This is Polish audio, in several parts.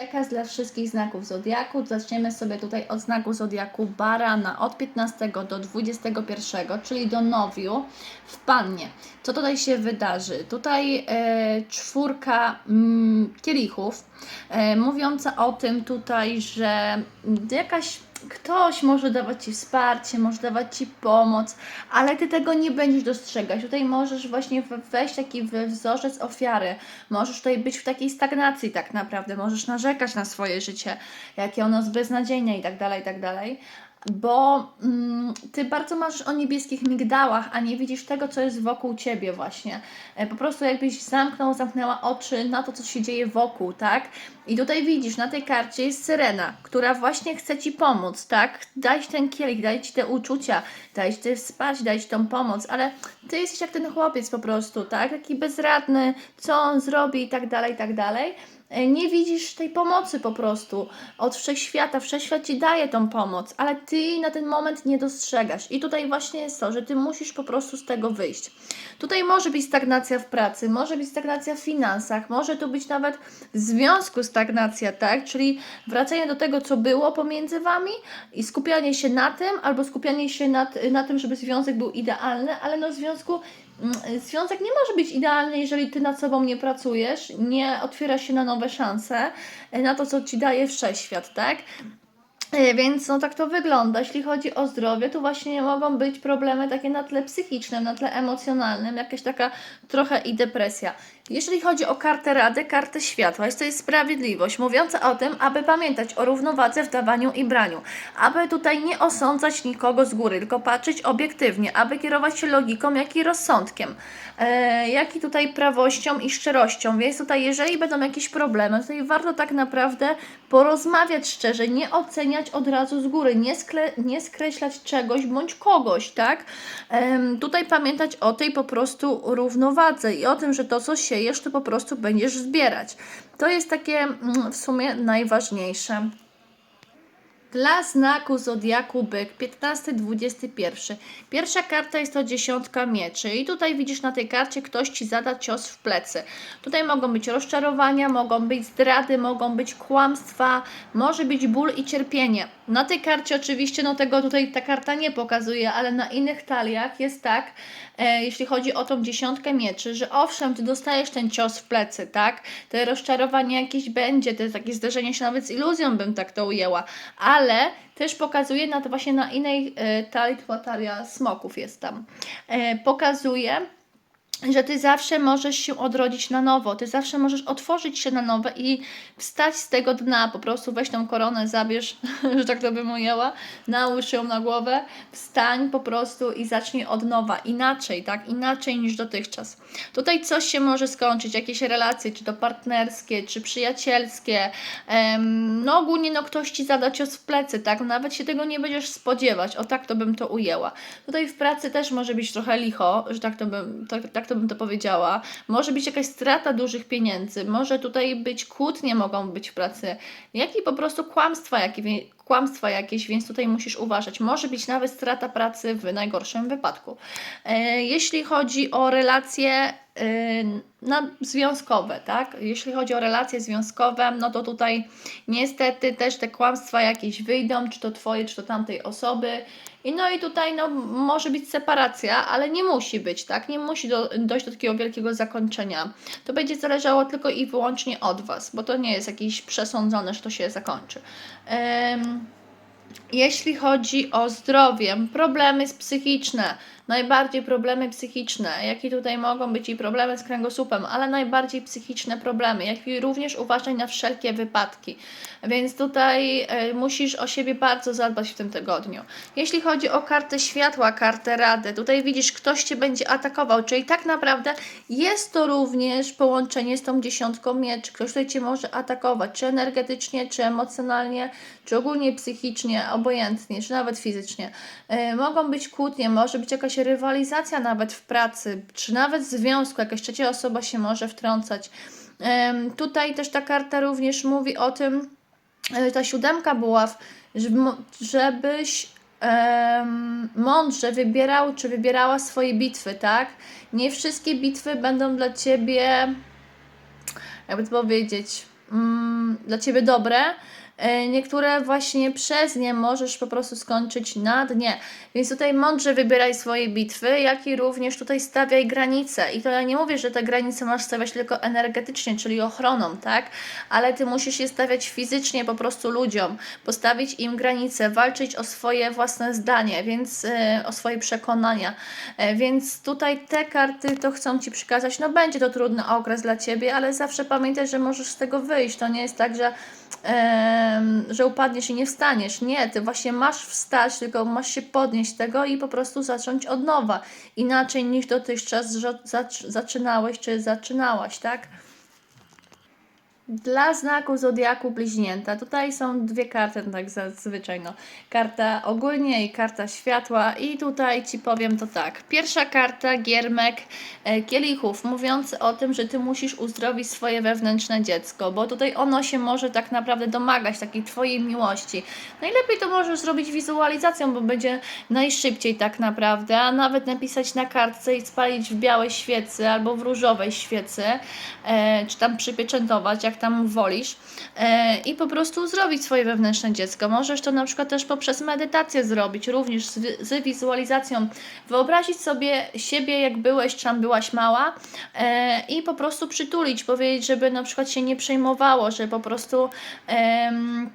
Przekaz dla wszystkich znaków zodiaku. Zaczniemy sobie tutaj od znaku zodiaku Barana od 15 do 21, czyli do Nowiu w Pannie. Co tutaj się wydarzy? Tutaj e, czwórka mm, kielichów, e, mówiąca o tym tutaj, że jakaś ktoś może dawać Ci wsparcie, może dawać Ci pomoc, ale Ty tego nie będziesz dostrzegać. Tutaj możesz właśnie we- wejść taki wzorzec ofiary. Możesz tutaj być w takiej stagnacji tak naprawdę. Możesz narzekać na swoje życie, jakie ono jest beznadziejne i tak dalej, i tak dalej. Bo mm, ty bardzo masz o niebieskich migdałach, a nie widzisz tego, co jest wokół ciebie, właśnie. E, po prostu jakbyś zamknął, zamknęła oczy na to, co się dzieje wokół, tak? I tutaj widzisz, na tej karcie jest syrena, która właśnie chce ci pomóc, tak? Daj ci ten kielich, daj ci te uczucia, daj ci te wsparcie, daj ci tą pomoc, ale ty jesteś jak ten chłopiec po prostu, tak? Taki bezradny, co on zrobi i tak dalej, i tak dalej. E, Nie widzisz tej pomocy po prostu od wszechświata. Wszechświat ci daje tą pomoc, ale ty na ten moment nie dostrzegasz. I tutaj właśnie jest to, że ty musisz po prostu z tego wyjść. Tutaj może być stagnacja w pracy, może być stagnacja w finansach, może tu być nawet w związku stagnacja, tak? Czyli wracanie do tego, co było pomiędzy wami i skupianie się na tym, albo skupianie się nad, na tym, żeby związek był idealny, ale no w związku Związek nie może być idealny, jeżeli ty nad sobą nie pracujesz, nie otwierasz się na nowe szanse, e, na to, co ci daje wszechświat, tak? E, Więc no tak to wygląda. Jeśli chodzi o zdrowie, to właśnie mogą być problemy takie na tle psychicznym, na tle emocjonalnym, jakaś taka trochę i depresja. Jeżeli chodzi o kartę rady, kartę światła, jest to jest sprawiedliwość, mówiąca o tym, aby pamiętać o równowadze w dawaniu i braniu, aby tutaj nie osądzać nikogo z góry, tylko patrzeć obiektywnie, aby kierować się logiką, jak i rozsądkiem, e, jak i tutaj prawością i szczerością. Więc tutaj, jeżeli będą jakieś problemy, tutaj warto tak naprawdę porozmawiać szczerze, nie oceniać od razu z góry, nie, skle, nie skreślać czegoś bądź kogoś, tak? Em, tutaj pamiętać o tej po prostu równowadze i o tym, że to, co siejesz, to po prostu będziesz zbierać. To jest takie mm, w sumie najważniejsze. Dla znaku Zodiaku Byk 15-21. Pierwsza karta jest to dziesiątka mieczy i tutaj widzisz na tej karcie ktoś Ci zada cios w plecy. Tutaj mogą być rozczarowania, mogą być zdrady, mogą być kłamstwa, może być ból i cierpienie. Na tej karcie oczywiście, no tego tutaj ta karta nie pokazuje, ale na innych taliach jest tak, e, jeśli chodzi o tą dziesiątkę mieczy, że owszem, Ty dostajesz ten cios w plecy, tak? Te rozczarowanie jakieś będzie, to jest takie zderzenie się nawet z iluzją, bym tak to ujęła, ale też pokazuje na to właśnie na innej e, talii, talia smoków jest tam, e, pokazuje, że ty zawsze możesz się odrodzić na nowo, ty zawsze możesz otworzyć się na nowe i wstać z tego dna, po prostu weź tą koronę, zabierz, że tak to bym ujęła, nałóż ją na głowę, wstań po prostu i zacznij od nowa, inaczej, tak, inaczej niż dotychczas. Tutaj coś się może skończyć, jakieś relacje, czy to partnerskie, czy przyjacielskie, em, no ogólnie no ktoś Ci zada cios w plecy, tak, nawet się tego nie będziesz spodziewać, o tak to bym to ujęła. Tutaj w pracy też może być trochę licho, że tak to bym, tak, tak to bym to powiedziała. Może być jakaś strata dużych pieniędzy, może tutaj być kłótnie mogą być w pracy, jak i po prostu kłamstwa, jakie, kłamstwa jakieś, więc tutaj musisz uważać. Może być nawet strata pracy w najgorszym wypadku. E, jeśli chodzi o relacje na, związkowe, tak? Jeśli chodzi o relacje związkowe, no to tutaj niestety też te kłamstwa jakieś wyjdą, czy to Twoje, czy to tamtej osoby. I no i tutaj no, może być separacja, ale nie musi być, tak? Nie musi do, dojść do takiego wielkiego zakończenia. To będzie zależało tylko i wyłącznie od Was, bo to nie jest jakieś przesądzone, że to się zakończy. Em, jeśli chodzi o zdrowie, problemy psychiczne, najbardziej problemy psychiczne, jakie tutaj mogą być i problemy z kręgosłupem, ale najbardziej psychiczne problemy, jak i również uważaj na wszelkie wypadki. Więc tutaj e, musisz o siebie bardzo zadbać w tym tygodniu. Jeśli chodzi o kartę światła, kartę rady, tutaj widzisz, ktoś Cię będzie atakował, czyli tak naprawdę jest to również połączenie z tą dziesiątką mieczy. Ktoś tutaj Cię może atakować, czy energetycznie, czy emocjonalnie, czy ogólnie psychicznie, obojętnie, czy nawet fizycznie. E, mogą być kłótnie, może być jakaś rywalizacja nawet w pracy, czy nawet w związku, jakaś trzecia osoba się może wtrącać. Tutaj też ta karta również mówi o tym, e, ta siódemka mo- żebyś mądrze wybierał czy wybierała swoje bitwy, tak? Nie wszystkie bitwy będą dla ciebie, jakby to powiedzieć, mm, dla ciebie dobre, niektóre właśnie przez nie możesz po prostu skończyć na dnie. Więc tutaj mądrze wybieraj swoje bitwy, jak i również tutaj stawiaj granice. I to ja nie mówię, że te granice masz stawiać tylko energetycznie, czyli ochroną, tak? Ale ty musisz je stawiać fizycznie po prostu ludziom, postawić im granice, walczyć o swoje własne zdanie, więc e, o swoje przekonania. E, więc tutaj te karty to chcą ci przekazać. No będzie to trudny okres dla ciebie, ale zawsze pamiętaj, że możesz z tego wyjść. To nie jest tak, że że upadniesz i nie wstaniesz. Nie, ty właśnie masz wstać, tylko masz się podnieść tego i po prostu zacząć od nowa. Inaczej niż dotychczas zaczynałeś czy zaczynałaś, tak? Dla znaku Zodiaku Bliźnięta, tutaj są dwie karty, no tak zazwyczaj, no. Karta ogólnie i karta światła i tutaj Ci powiem to tak. Pierwsza karta, giermek e, kielichów, mówiący o tym, że Ty musisz uzdrowić swoje wewnętrzne dziecko, bo tutaj ono się może tak naprawdę domagać takiej Twojej miłości. Najlepiej to możesz zrobić wizualizacją, bo będzie najszybciej tak naprawdę, a nawet napisać na kartce i spalić w białej świecy albo w różowej świecy, e, czy tam przypieczętować, jak tam wolisz e, i po prostu zrobić swoje wewnętrzne dziecko. Możesz to na przykład też poprzez medytację zrobić, również z, wi- z wizualizacją. Wyobrazić sobie siebie, jak byłeś, czy tam byłaś mała e, i po prostu przytulić, powiedzieć, żeby na przykład się nie przejmowało, że po prostu... em,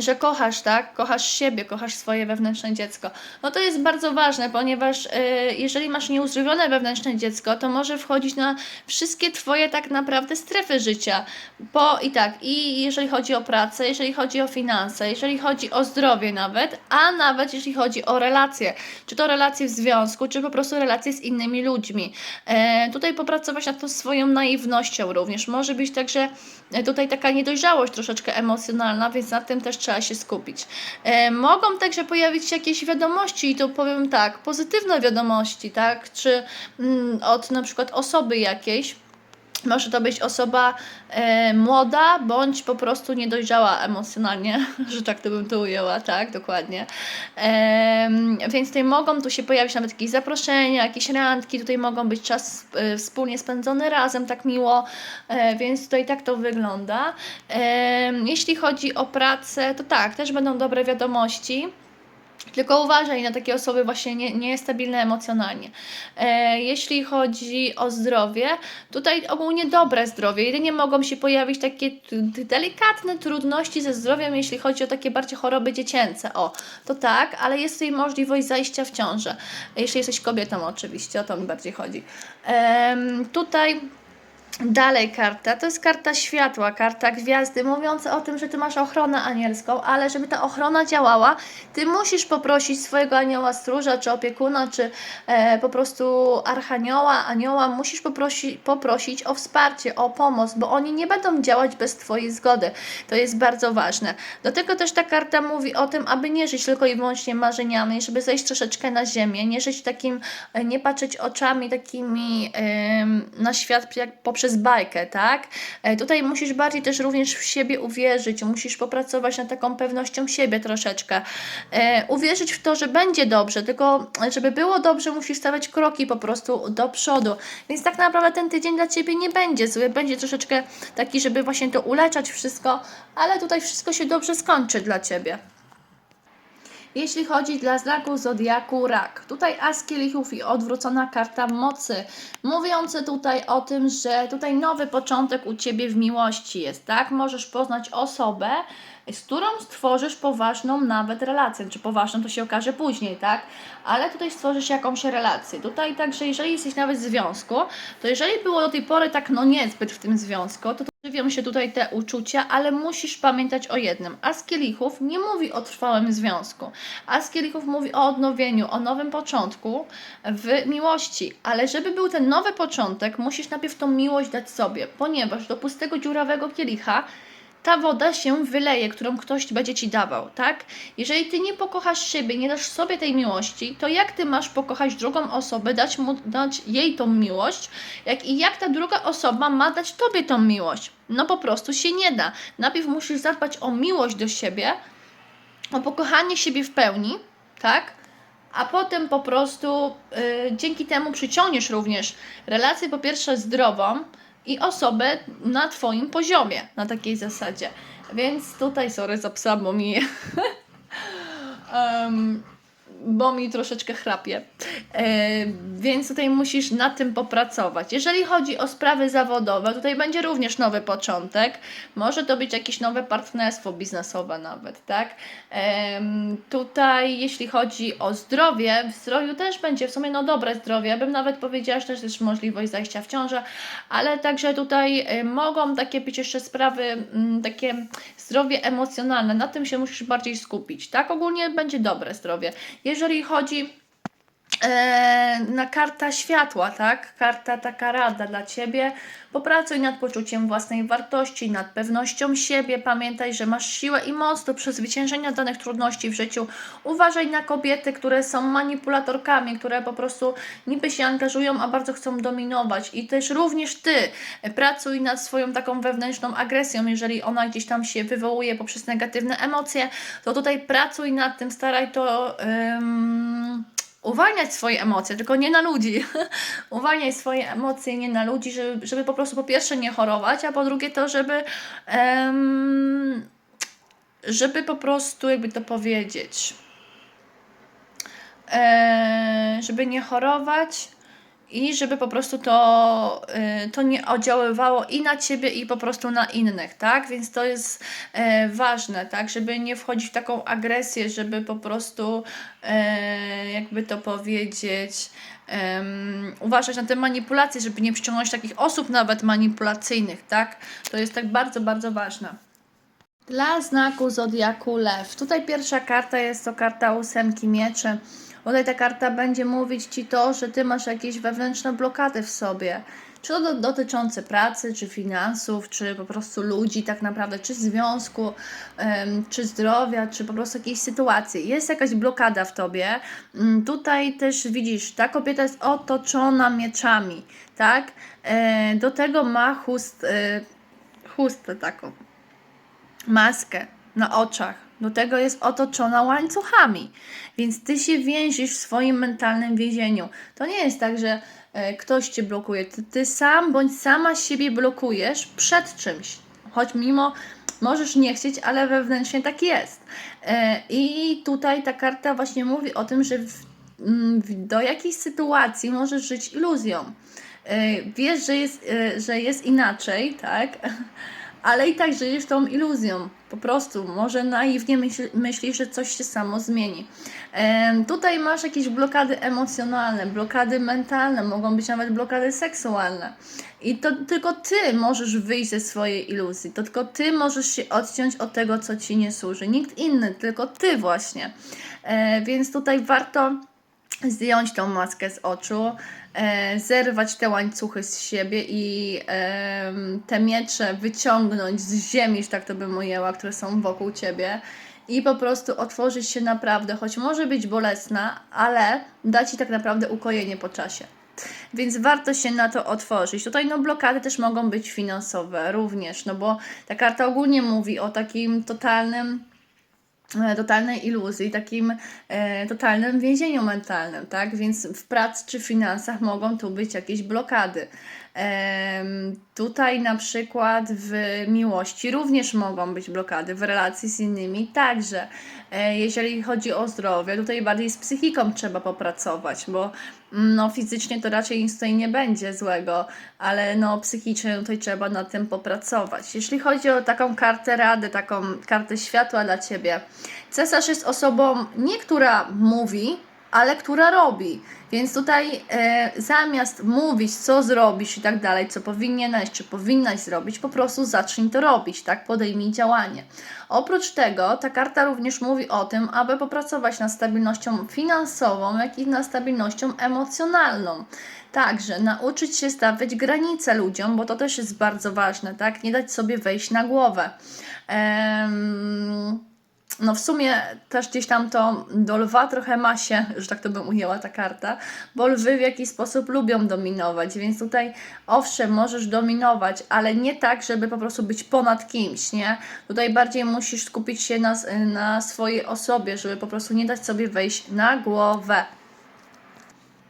że kochasz, tak? Kochasz siebie, kochasz swoje wewnętrzne dziecko. No to jest bardzo ważne, ponieważ e, jeżeli masz nieuzdrowione wewnętrzne dziecko, to może wchodzić na wszystkie Twoje tak naprawdę strefy życia. Po i tak, i jeżeli chodzi o pracę, jeżeli chodzi o finanse, jeżeli chodzi o zdrowie nawet, a nawet jeśli chodzi o relacje. Czy to relacje w związku, czy po prostu relacje z innymi ludźmi. E, tutaj popracować nad tą swoją naiwnością również. Może być także e, tutaj taka niedojrzałość troszeczkę emocjonalna, więc na tym też trzeba się skupić. E, mogą także pojawić się jakieś wiadomości, i to powiem tak, pozytywne wiadomości, tak? Czy mm, od na przykład osoby jakiejś. Może to być osoba e, młoda, bądź po prostu niedojrzała emocjonalnie, że tak to bym to ujęła, tak, dokładnie. Em, więc tutaj mogą tu się pojawić nawet jakieś zaproszenia, jakieś randki, tutaj mogą być czas e, wspólnie spędzony razem, tak miło, e, więc tutaj tak to wygląda. Em, jeśli chodzi o pracę, to tak, też będą dobre wiadomości. Tylko uważaj na takie osoby właśnie nie, niestabilne emocjonalnie. E, jeśli chodzi o zdrowie, tutaj ogólnie dobre zdrowie. Jedynie mogą się pojawić takie delikatne trudności ze zdrowiem, jeśli chodzi o takie bardziej choroby dziecięce. O, to tak, ale jest tutaj możliwość zajścia w ciążę. Jeśli jesteś kobietą oczywiście, o to mi bardziej chodzi. Em, tutaj Dalej karta, to jest karta światła, karta gwiazdy, mówiąca o tym, że ty masz ochronę anielską, ale żeby ta ochrona działała, ty musisz poprosić swojego anioła stróża, czy opiekuna, czy e, po prostu archanioła, anioła, musisz poprosi, poprosić o wsparcie, o pomoc, bo oni nie będą działać bez twojej zgody. To jest bardzo ważne. Do tego też ta karta mówi o tym, aby nie żyć tylko i wyłącznie marzeniami, żeby zejść troszeczkę na ziemię, nie żyć takim, e, nie patrzeć oczami takimi em, na świat jak poprzez bajkę, tak? E, Tutaj musisz bardziej też również w siebie uwierzyć, musisz popracować nad taką pewnością siebie troszeczkę. E, uwierzyć w to, że będzie dobrze, tylko żeby było dobrze, musisz stawiać kroki po prostu do przodu. Więc tak naprawdę ten tydzień dla Ciebie nie będzie zły, będzie troszeczkę taki, żeby właśnie to uleczać wszystko, ale tutaj wszystko się dobrze skończy dla Ciebie. Jeśli chodzi dla znaku Zodiaku Rak, tutaj As Kielichów i odwrócona karta mocy, mówiące tutaj o tym, że tutaj nowy początek u Ciebie w miłości jest, tak? Możesz poznać osobę, z którą stworzysz poważną nawet relację, czy poważną to się okaże później, tak? Ale tutaj stworzysz jakąś relację. Tutaj także, jeżeli jesteś nawet w związku, to jeżeli było do tej pory tak no niezbyt w tym związku, to żywią się tutaj te uczucia, ale musisz pamiętać o jednym. A z kielichów nie mówi o trwałym związku. Z kielichów mówi o odnowieniu, o nowym początku w miłości. Ale żeby był ten nowy początek, musisz najpierw tą miłość dać sobie, ponieważ do pustego dziurawego kielicha ta woda się wyleje, którą ktoś będzie ci dawał, tak? Jeżeli ty nie pokochasz siebie, nie dasz sobie tej miłości, to jak ty masz pokochać drugą osobę, dać, mu, dać jej tą miłość, jak i jak ta druga osoba ma dać tobie tą miłość? No po prostu się nie da. Najpierw musisz zadbać o miłość do siebie, o pokochanie siebie w pełni, tak? A potem po prostu y, dzięki temu przyciągniesz również relację po pierwsze zdrową i osobę na Twoim poziomie, na takiej zasadzie. Więc tutaj, sorry za psa, bo mi, em, bo mi troszeczkę chrapie. E, więc tutaj musisz nad tym popracować. Jeżeli chodzi o sprawy zawodowe, tutaj będzie również nowy początek. Może to być jakieś nowe partnerstwo biznesowe nawet, tak? Em, tutaj jeśli chodzi o zdrowie, w zdrowiu też będzie w sumie no dobre zdrowie. Bym nawet powiedziała, że też jest możliwość zajścia w ciążę, ale także tutaj y, mogą takie być jeszcze sprawy, mm, takie zdrowie emocjonalne. Na tym się musisz bardziej skupić, tak? Ogólnie będzie dobre zdrowie. Jeżeli chodzi e, na karta światła, tak? Karta taka rada dla Ciebie. Popracuj nad poczuciem własnej wartości, nad pewnością siebie. Pamiętaj, że masz siłę i moc do przezwyciężenia danych trudności w życiu. Uważaj na kobiety, które są manipulatorkami, które po prostu niby się angażują, a bardzo chcą dominować. I też również Ty pracuj nad swoją taką wewnętrzną agresją, jeżeli ona gdzieś tam się wywołuje poprzez negatywne emocje, to tutaj pracuj nad tym, staraj to... Ym, uwalniać swoje emocje, tylko nie na ludzi. uwalniaj swoje emocje nie na ludzi, żeby, żeby po prostu po pierwsze nie chorować, a po drugie to, żeby em, żeby po prostu, jakby to powiedzieć, e, żeby nie chorować i żeby po prostu to, y, to nie oddziaływało i na ciebie, i po prostu na innych, tak? Więc to jest e, ważne, tak? Żeby nie wchodzić w taką agresję, żeby po prostu, e, jakby to powiedzieć, uważać na te manipulacje, żeby nie przyciągnąć takich osób nawet manipulacyjnych, tak? To jest tak bardzo, bardzo ważne. Dla znaku Zodiaku Lew. Tutaj pierwsza karta jest to karta ósemki mieczy. Tutaj ta karta będzie mówić Ci to, że Ty masz jakieś wewnętrzne blokady w sobie. Czy to do, dotyczące pracy, czy finansów, czy po prostu ludzi tak naprawdę, czy związku, czy zdrowia, czy po prostu jakiejś sytuacji. Jest jakaś blokada w Tobie. Mm, Tutaj też widzisz, ta kobieta jest otoczona mieczami, tak? E, do tego ma chust, e, chustę taką maskę na oczach. Do tego jest otoczona łańcuchami, więc ty się więzisz w swoim mentalnym więzieniu. To nie jest tak, że e, ktoś cię blokuje. Ty, ty sam bądź sama siebie blokujesz przed czymś. Choć mimo możesz nie chcieć, ale wewnętrznie tak jest. E, I tutaj ta karta właśnie mówi o tym, że w, mm, do jakiejś sytuacji możesz żyć iluzją. E, Wiesz, że jest, że jest inaczej, tak? ale i tak żyjesz tą iluzją. Po prostu, może naiwnie myśl, myślisz, że coś się samo zmieni. Em, tutaj masz jakieś blokady emocjonalne, blokady mentalne, mogą być nawet blokady seksualne. I to tylko ty możesz wyjść ze swojej iluzji. To tylko ty możesz się odciąć od tego, co ci nie służy. Nikt inny, tylko ty właśnie. E, więc tutaj warto zdjąć tą maskę z oczu, e, zerwać te łańcuchy z siebie i e, te miecze wyciągnąć z ziemi, że tak to bym ujęła, które są wokół ciebie i po prostu otworzyć się naprawdę, choć może być bolesna, ale da ci tak naprawdę ukojenie po czasie. Więc warto się na to otworzyć. Tutaj no blokady też mogą być finansowe również, no bo ta karta ogólnie mówi o takim totalnym totalnej iluzji, takim e, totalnym więzieniu mentalnym, tak? Więc w pracy czy finansach mogą tu być jakieś blokady. Tutaj na przykład w miłości również mogą być blokady, w relacji z innymi także. E, jeżeli chodzi o zdrowie, tutaj bardziej z psychiką trzeba popracować, bo mm, no, fizycznie to raczej nic tutaj nie będzie złego, ale no, psychicznie tutaj trzeba nad tym popracować. Jeśli chodzi o taką kartę rady, taką kartę światła dla Ciebie, cesarz jest osobą nie która mówi, ale która robi. Więc tutaj e, zamiast mówić, co zrobisz i tak dalej, co powinieneś, czy powinnaś zrobić, po prostu zacznij to robić, tak? Podejmij działanie. Oprócz tego, ta karta również mówi o tym, aby popracować nad stabilnością finansową, jak i nad stabilnością emocjonalną. Także nauczyć się stawiać granice ludziom, bo to też jest bardzo ważne, tak? Nie dać sobie wejść na głowę. Ehm, no w sumie też gdzieś tam to do lwa trochę ma się, że tak to bym ujęła ta karta, bo lwy w jakiś sposób lubią dominować, więc tutaj owszem, możesz dominować, ale nie tak, żeby po prostu być ponad kimś, nie? Tutaj bardziej musisz skupić się na, na swojej osobie, żeby po prostu nie dać sobie wejść na głowę.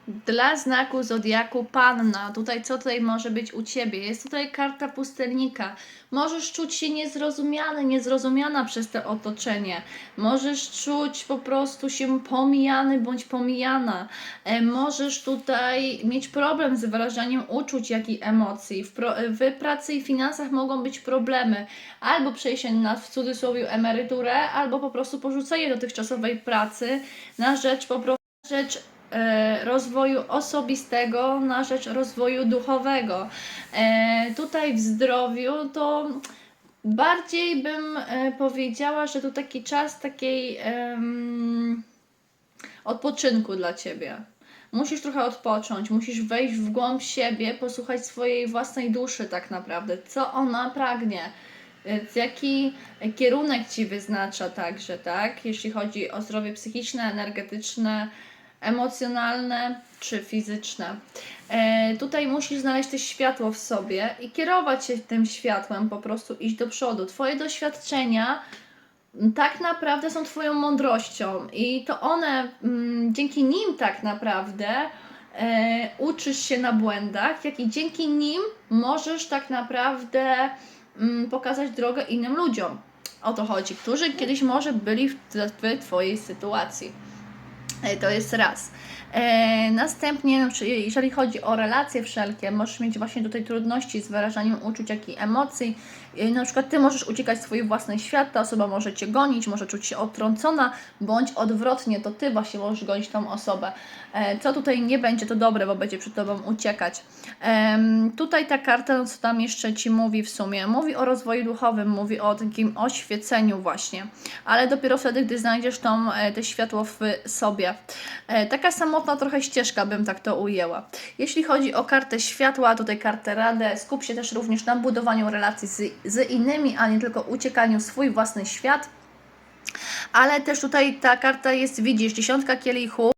Dla znaku Zodiaku Panna. Tutaj co tutaj może być u Ciebie? Jest tutaj karta pustelnika. Możesz czuć się niezrozumiany, niezrozumiana przez to otoczenie. Możesz czuć po prostu się pomijany bądź pomijana. E, możesz tutaj mieć problem z wyrażaniem uczuć, jak i emocji. W, pro, w pracy i finansach mogą być problemy. Albo przejście na w cudzysłowie emeryturę, albo po prostu porzucenie dotychczasowej pracy na rzecz po prostu rzecz rozwoju osobistego na rzecz rozwoju duchowego. E, tutaj w zdrowiu to bardziej bym e, powiedziała, że to taki czas takiej em, odpoczynku dla ciebie. Musisz trochę odpocząć, musisz wejść w głąb siebie, posłuchać swojej własnej duszy tak naprawdę, co ona pragnie. Jaki kierunek ci wyznacza także, tak? Jeśli chodzi o zdrowie psychiczne, energetyczne, emocjonalne czy fizyczne. E, tutaj musisz znaleźć też światło w sobie i kierować się tym światłem, po prostu iść do przodu. Twoje doświadczenia m, tak naprawdę są Twoją mądrością i to one, mm, dzięki nim tak naprawdę e, uczysz się na błędach, jak i dzięki nim możesz tak naprawdę mm, pokazać drogę innym ludziom. O to chodzi, którzy kiedyś może byli w, w Twojej sytuacji. E, To jest raz. E, następnie, no, jeżeli chodzi o relacje wszelkie, możesz mieć właśnie tutaj trudności z wyrażaniem uczuć, jak i emocji. Na przykład Ty możesz uciekać w swój własny świat, ta osoba może Cię gonić, może czuć się odtrącona, bądź odwrotnie, to Ty właśnie możesz gonić tą osobę. E, co tutaj nie będzie, to dobre, bo będzie przed Tobą uciekać. Tutaj ta karta, co tam jeszcze Ci mówi w sumie? Mówi o rozwoju duchowym, mówi o takim oświeceniu właśnie, ale dopiero wtedy, gdy znajdziesz tą, e, te światło w sobie. E, Taka samotna trochę ścieżka, bym tak to ujęła. Jeśli chodzi o kartę światła, tutaj kartę radę, skup się też również na budowaniu relacji z, z innymi, a nie tylko uciekaniu w swój własny świat. Ale też tutaj ta karta jest, widzisz, dziesiątka kielichów.